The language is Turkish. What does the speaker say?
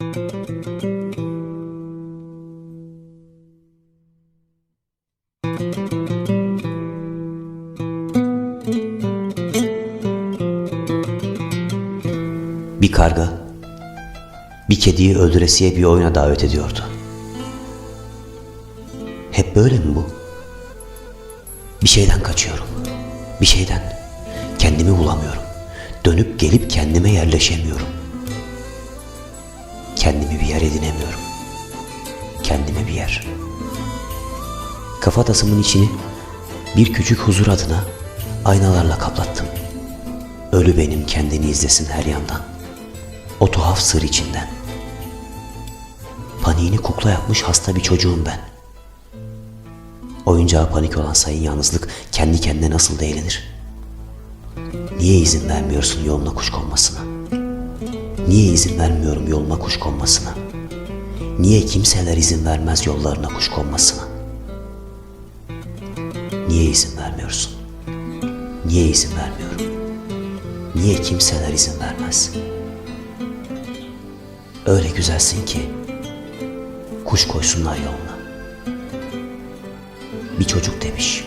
Bir karga bir kediyi öldüresiye bir oyuna davet ediyordu. Hep böyle mi bu? Bir şeyden kaçıyorum. Bir şeyden. Kendimi bulamıyorum. Dönüp gelip kendime yerleşemiyorum. Kendimi bir yer edinemiyorum. Kendime bir yer. Kafatasımın içini bir küçük huzur adına aynalarla kaplattım. Ölü benim kendini izlesin her yandan. O tuhaf sır içinden. Paniğini kukla yapmış hasta bir çocuğum ben. Oyuncağa panik olan sayın yalnızlık kendi kendine nasıl da? Niye izin vermiyorsun yoluna kuş konmasına? Niye izin vermiyorum yoluma kuş konmasına? Niye kimseler izin vermez yollarına kuş konmasına? Niye izin vermiyorsun? Niye izin vermiyorum? Niye kimseler izin vermez? Öyle güzelsin ki kuş koysunlar yoluna. Bir çocuk demiş.